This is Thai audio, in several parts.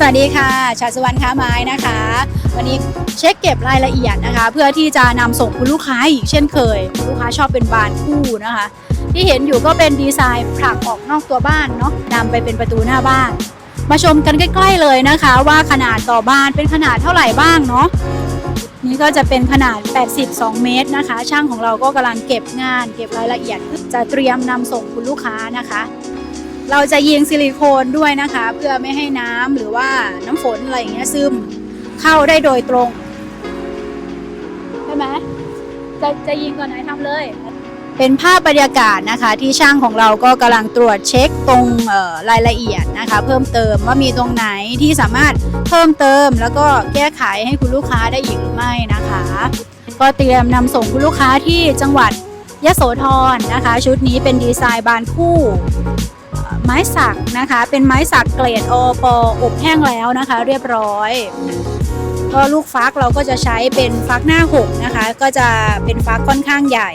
สวัสดีค่ะชาสวรรณค้าไม้นะคะ วันนี้เช็คเก็บรายละเอียดนะคะ เพื่อที่จะนำส่งคุณลูกค้าอีกเช่นเคยคุณลูกค้าชอบเป็นบานคู่นะคะ ที่เห็นอยู่ก็เป็นดีไซน์ผลักออกนอกตัวบ้านเนาะนำไปเป็นประตูหน้าบ้าน มาชมกันใกล้ ๆเลยนะคะ ว่าขนาดต่อบ้านเป็นขนาดเท่าไหร่บ้างเนาะนี่ก็จะเป็นขนาด 82 เมตรนะคะ ช่างของเราก็กำลังเก็บงาน เก็บรายละเอียดจะเตรียมนำส่งคุณลูกค้านะคะ เราจะยิงซิลิโคนด้วยนะคะ เพื่อไม่ให้น้ำหรือว่าน้ำฝนอะไรอย่างเงี้ยซึมเข้าได้โดยตรงใช่ไหมจะจะยิงก่อนไหนทำเลย เป็นภาพบรรยากาศนะคะ ที่ช่างของเราก็กำลังตรวจเช็คตรงรายละเอียดนะคะ เพิ่มเติมว่ามีตรงไหนที่สามารถเพิ่มเติม แล้วก็แก้ไขให้คุณลูกค้าได้อีกหรือไม่นะคะ ก็เตรียมนำส่งคุณลูกค้าที่จังหวัดยะโสธรนะคะ ชุดนี้เป็นดีไซน์บานคู่ ไม้สักนะคะ เป็นไม้สักเกรดโอปอบแห้งแล้วนะคะ เรียบร้อยก็ลูกฟักเราก็จะใช้เป็นฟักหน้า 6 นะคะ ก็จะเป็นฟักค่อนข้างใหญ่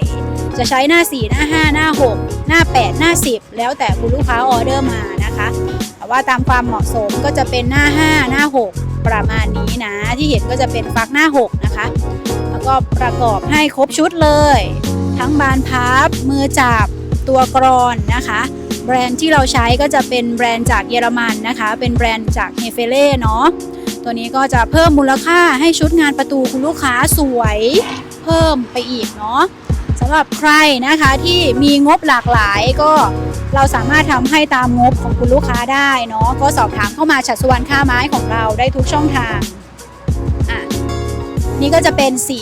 จะใช้หน้า 4 หน้า 5 หน้า 6 หน้า 8 หน้า 10 แล้วแต่คุณลูกค้าออเดอร์มานะคะ แต่ว่าตามความเหมาะสมก็จะเป็นหน้า 5 หน้า 6 ประมาณนี้นะ ที่เห็นก็จะเป็นฟักหน้า 6 นะคะ แล้วก็ประกอบให้ครบชุดเลย ทั้งบานพับมือจับตัวกรอนนะคะ แบรนด์ที่เราใช้ก็จะเป็นแบรนด์จากเยอรมันนะคะ เป็นแบรนด์จากเฮเฟเล่เนาะตัวนี้ก็จะเพิ่มมูลค่าให้ชุดงานประตูคุณลูกค้าสวยเพิ่มไปอีกเนาะสำหรับใครนะคะที่มีงบหลากหลายก็เราสามารถทำให้ตามงบของคุณลูกค้าได้เนาะก็สอบถามเข้ามาชัดสุวรรณค่าไม้ของเราได้ทุกช่องทางอะนี่ก็จะเป็นสี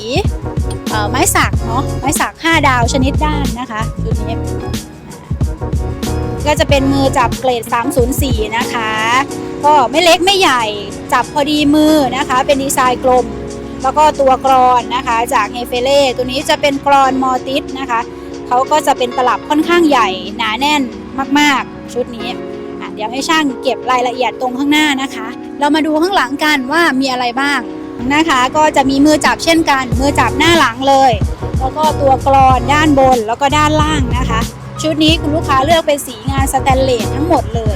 ไม้สักเนาะไม้สัก 5 ดาวชนิดด้านนะคะชุดนี้ ก็จะเป็นมือจับเกรด 304 นะคะ ก็ไม่เล็กไม่ใหญ่จับพอดีมือนะคะ เป็นดีไซน์กลม แล้วก็ตัวกรอนนะคะจากเฮเฟเล่ตัวนี้จะเป็นกรอนมอติสนะคะเขาก็จะเป็นตลับค่อนข้างใหญ่หนาแน่นมากๆ ชุดนี้เดี๋ยวให้ช่างเก็บรายละเอียดตรงข้างหน้านะคะ เรามาดูข้างหลังกันว่ามีอะไรบ้างนะคะ ก็จะมีมือจับเช่นกัน มือจับหน้าหลังเลย แล้วก็ตัวกรอนด้านบนแล้วก็ด้านล่างนะคะ ชุดนี้คุณลูกค้าเลือกเป็นสีงานสแตนเลสทั้งหมดเลย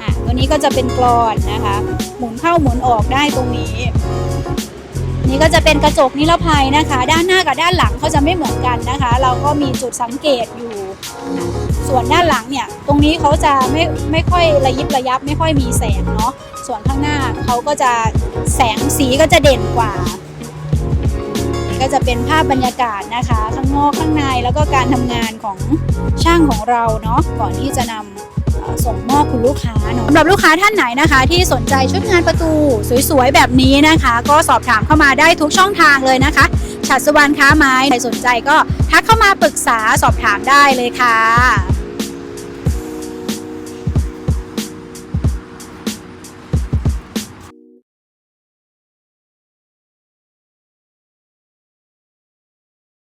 อะตัวนี้ก็จะเป็นกรอนนะคะ หมุนเข้าหมุนออกได้ตรงนี้ นี่ก็จะเป็นกระจกนิรภัยนะคะ ด้านหน้ากับด้านหลังเขาจะไม่เหมือนกันนะคะ เราก็มีจุดสังเกตอยู่ ส่วนด้านหลังเนี่ย ตรงนี้เขาจะไม่ไม่ค่อยระยิบระยับไม่ค่อยมีแสงเนาะ ส่วนข้างหน้าเขาก็จะแสงสีก็จะเด่นกว่า ก็จะเป็นภาพบรรยากาศนะคะ ข้างนอกข้างในแล้วก็การทำงานของช่างของเราเนาะก่อนที่จะนำส่งมอบคุณลูกค้าเนาะสำหรับลูกค้าท่านไหนนะคะ ที่สนใจชุดงานประตูสวยๆแบบนี้นะคะ ก็สอบถามเข้ามาได้ทุกช่องทางเลยนะคะฉัดสวรรณค้าไม้ใครสนใจก็ทักเข้ามาปรึกษาสอบถามได้เลยค่ะ